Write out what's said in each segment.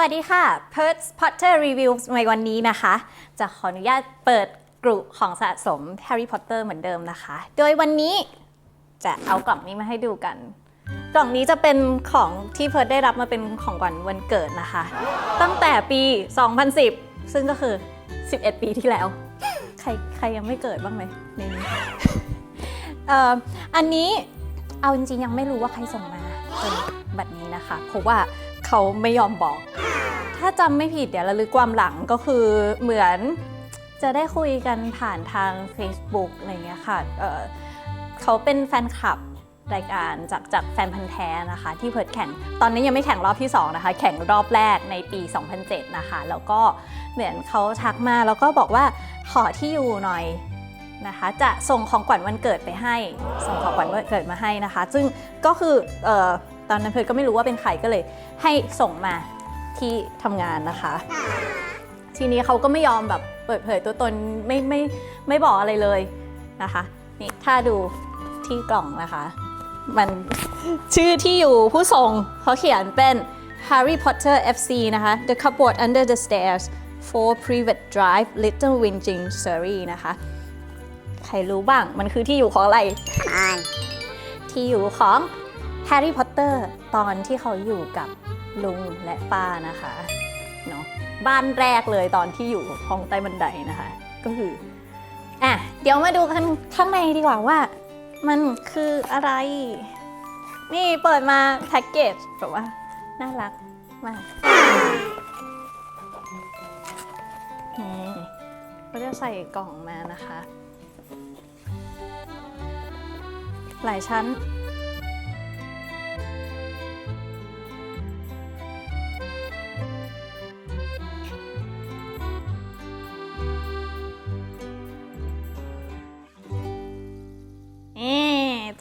วัสดีค่ะ p e r t Potter Review ในวันนี้นะคะ จะขออนุญาตเปิดกลุ่มของสะสม Harry Potter เหมือนเดิมนะคะ โดยวันนี้จะเอากล่องนี้มาให้ดูกัน กล่องนี้จะเป็นของที่เพิร์ดได้รับมาเป็นของขวัญวันเกิดนะคะ ตั้งแต่ปี 2010 ซึ่งก็คือ 11 ปีที่แล้ว ใครใครยังไม่เกิดบ้างไหมในนี้เอ่ออันนี้เอาจริงๆยังไม่รู้ว่าใครส่งมาเป็นบัตรนี้นะคะ เพราะว่า เขาไม่ยอมบอก ถ้าจำไม่ผิดเดี๋ยวระลึกความหลังก็คือเหมือนจะได้คุยกันผ่านทาง Facebook อะไรเงี้ยค่ะเเขาเป็นแฟนคลับรายการจากจากแฟนพันธ์แท้นะคะ ที่เพิร์ดแข่ง ตอนนี้ยังไม่แข่งรอบที่ 2 นะคะ แข่งรอบแรกในปี 2007 นะคะ แล้วก็เหมือนเขาทักมาแล้วก็บอกว่าขอที่อยู่หน่อยนะคะ จะส่งของขวัญวันเกิดไปให้ ส่งของขวัญวันเกิดมาให้นะคะ ซึ่งก็คือเออ ตอนนั้นเพิร์ดก็ไม่รู้ว่าเป็นใครก็เลย ให้ส่งมาที่ทำงานนะคะ ทีนี้เขาก็ไม่ยอมแบบเปิดเผยตัวตนไม่ไม่ไม่บอกอะไรเลยนะคะนี่ถ้าดูที่กล่องนะคะ มันชื่อที่อยู่ผู้ส่งเขาเขียนเป็น Harry Potter FC นะคะ The Cupboard Under the Stairs for Private Drive Little Whinging Surrey นะคะ ใครรู้บ้างมันคือที่อยู่ของอะไรอ่านที่อยู่ของ แฮร์รี่พอตเตอร์ตอนที่เขาอยู่กับลุงและป้านะคะเนาะบ้านแรกเลยตอนที่อยู่ห้องใต้บันไดนะคะ ก็คืออะเดี๋ยวมาดูกันข้างในดีกว่าว่า มันคืออะไร นี่เปิดมาแพ็กเกจแบบว่า น่ารักมากนี่ก็จะใส่กล่องมานะคะ หลายชั้น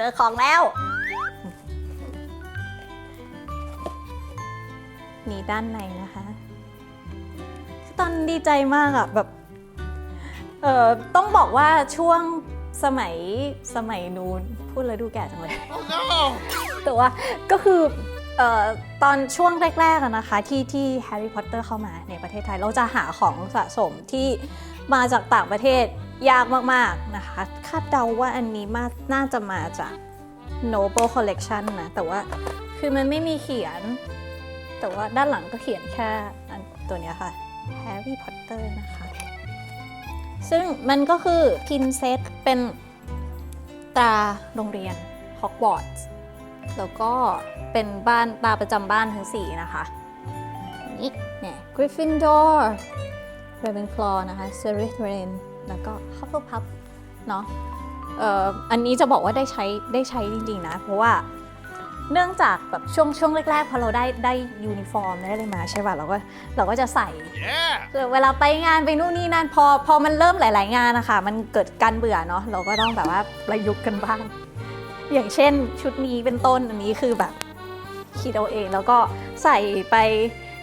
เจอของแล้ว นี่ด้านในนะคะคือตอนดีใจมากอะแบบ เอ่อ ต้องบอกว่าช่วงสมัยสมัยนู้นพูดแล้วดูแก่จังเลย แต่ว่าก็คือเอ่อตอนช่วงแรกๆอะนะคะที่ที่แฮร์รี่พอตเตอร์เข้ามาในประเทศไทย เราจะหาของสะสมที่มาจากต่างประเทศ ยากมากๆนะคะ คาดเดาว่าอันนี้มาน่าจะมาจาก Noble Collection นะ แต่ว่าคือมันไม่มีเขียน แต่ว่าด้านหลังก็เขียนแค่อันตัวนี้ค่ะ Harry Potter นะคะ ซึ่งมันก็คือพินเซตเป็นตราโรงเรียนฮอกวอตส์แล้วก็เป็นบ้านตาประจำบ้านทั้ง4นะคะนี่เนี่ย Gryffindor Ravenclaw นะคะ Slytherin แล้วก็ Hufflepuff เนาะเอ่ออันนี้จะบอกว่าได้ใช้ได้ใช้จริงๆนะ เพราะว่าเนื่องจากแบบช่วงช่วงแรกๆพอเราได้ได้ยูนิฟอร์มได้อะไรมาใช่ป่ะเราก็เราก็จะใส่ Yeah! คือเวลาไปงานไปนู่นนี่นั่นพอพอมันเริ่มหลาย ๆ งานนะคะมันเกิดการเบื่อเนาะเราก็ต้องแบบว่าประยุกต์กันบ้าง อย่างเช่นชุดนี้เป็นต้นอันนี้คือแบบคิดเอาเองแล้วก็ใส่ไป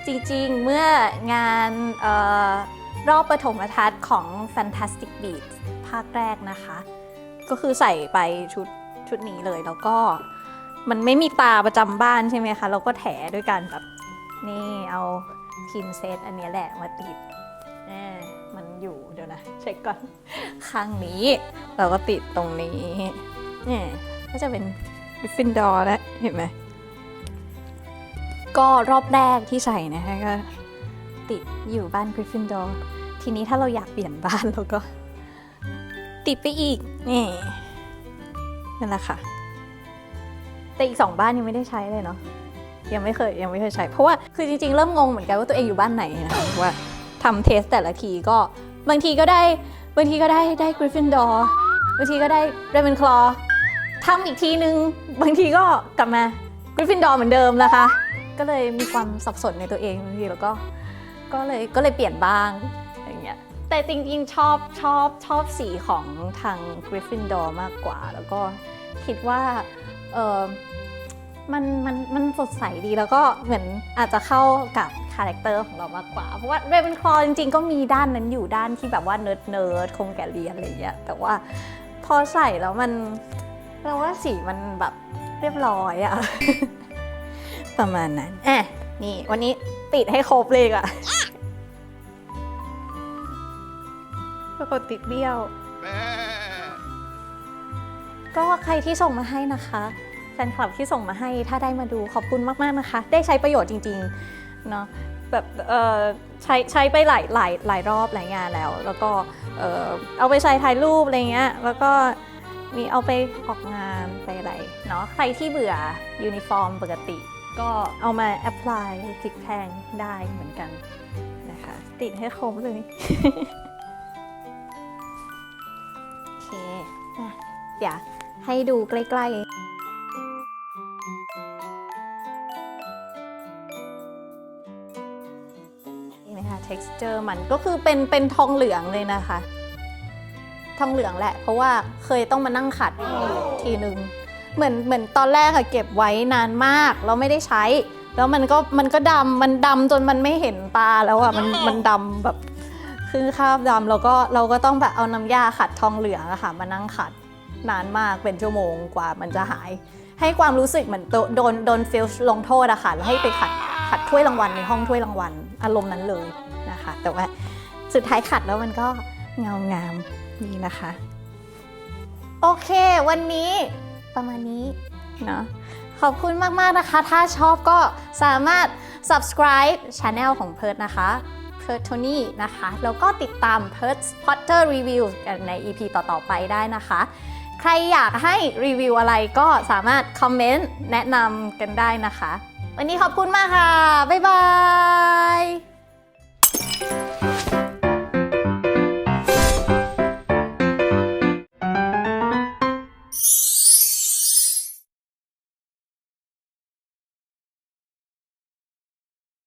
จริง ๆ เมื่องานเออ รอบปฐมทัศน์ของ Fantastic Beasts ภาคแรกนะคะ ก็คือใส่ไปชุดชุดนี้เลยแล้วก็มันไม่มีตาประจำบ้านใช่ไหมคะ เราก็แถด้วยกันแบบนี่เอาพินเซตอันนี้แหละมาติดแน่มันอยู่เดี๋ยวนะเช็คก่อน ข้างนี้ เราก็ติดตรงนี้เนี่ยก็จะเป็นฟิฟินดอร์แล้วเห็นไหมก็รอบแรกที่ใส่นะคะก็ ติดอยู่บ้านกริฟฟินดอร์ทีนี้ถ้าเราอยากเปลี่ยนบ้านเราก็ ติดไปอีกนี่นั่นแหละค่ะ แต่อีกสองบ้านยังไม่ได้ใช้เลยเนาะยังไม่เคยยังไม่เคยใช้ เพราะว่าคือจริงๆ เริ่มงงเหมือนกันว่าตัวเองอยู่บ้านไหนนะคะว่าทำเทสแต่ละทีก็บางทีก็ได้บางทีก็ได้ได้กริฟฟินดอร์บางทีก็ได้เรเวนคลอทำอีกทีนึง บางทีก็กลับมากริฟฟินดอร์เหมือนเดิมนะคะ ก็เลยมีความสับสนในตัวเองบางทีแล้วก็ ก็เลยก็เลยเปลี่ยนบ้างอย่างเงี้ยแต่จริงๆชอบชอบชอบสีของทาง Gryffindor มากกว่า แล้วก็คิดว่าเออมันมันมันสดใสดีแล้วก็เหมือนอาจจะเข้ากับคาแรคเตอร์ของเรามากกว่า เพราะว่า Ravenclaw จริงๆ ก็มีด้านนั้นอยู่ด้านที่แบบว่าเนิร์ดเนิร์ดคงแก่เรียนอะไรอย่างเงี้ยแต่ว่าพอใส่แล้วมันเราว่าสีมันแบบเรียบร้อยอะประมาณนั้นอะ นี่ วันนี้ติดให้ครบเลยอะปรากฏติดเบี้ยว ก็ใครที่ส่งมาให้นะคะแฟนคลับที่ส่งมาให้ถ้าได้มาดูขอบคุณมาก ๆ นะคะ ได้ใช้ประโยชน์จริงๆเนาะแบบเออใช้ใช้ไปหลายหลายหลายรอบหลายงานแล้ว แล้วก็เออเอาไปใช้ถ่ายรูปอะไรเงี้ยแล้วก็มีเอาไปออกงานไปอะไรเนาะใครที่เบื่อยูนิฟอร์มปกติ ก็เอามาแอพพลายพลิกแพงได้เหมือนกันนะคะ ติดให้ครบเลยโอเคอะเดี๋ยวให้ดูใกล้ๆนี่นะคะ texture มันก็คือเป็นเป็นทองเหลืองเลยนะคะ ทองเหลืองแหละ เพราะว่าเคยต้องมานั่งขัดทีนึง เหมือนเหมือนตอนแรกอะเก็บไว้นานมากแล้วไม่ได้ใช้ แล้วมันก็มันก็ดำมันดำจนมันไม่เห็นตาแล้วอะมันมันดำแบบคือคราบดำแล้วก็เราก็ต้องแบบเอาน้ำยาขัดทองเหลืองอะค่ะมานั่งขัดนานมากเป็นชั่วโมงกว่ามันจะหาย ให้ความรู้สึกเหมือนโดโดนโดนฟิลลงโทษอะค่ะแล้วให้ไปขัดขัดถ้วยรางวัลในห้องถ้วยรางวัลอารมณ์นั้นเลยนะคะ แต่ว่าสุดท้ายขัดแล้วมันก็เงางามดีนะคะ โอเค วันนี้ ประมาณนี้เนาะขอบคุณมาก ๆ นะคะ ถ้าชอบก็สามารถ subscribe channel ของเพิร์ดนะคะเพิร์ดโทนี่นะคะ แล้วก็ติดตามเพิร์ด Potter Review กันใน EP ต่อ ๆ ไปได้นะคะ ใครอยากให้รีวิวอะไรก็สามารถคอมเมนต์แนะนำกันได้นะคะ วันนี้ขอบคุณมากค่ะ บ๊ายบาย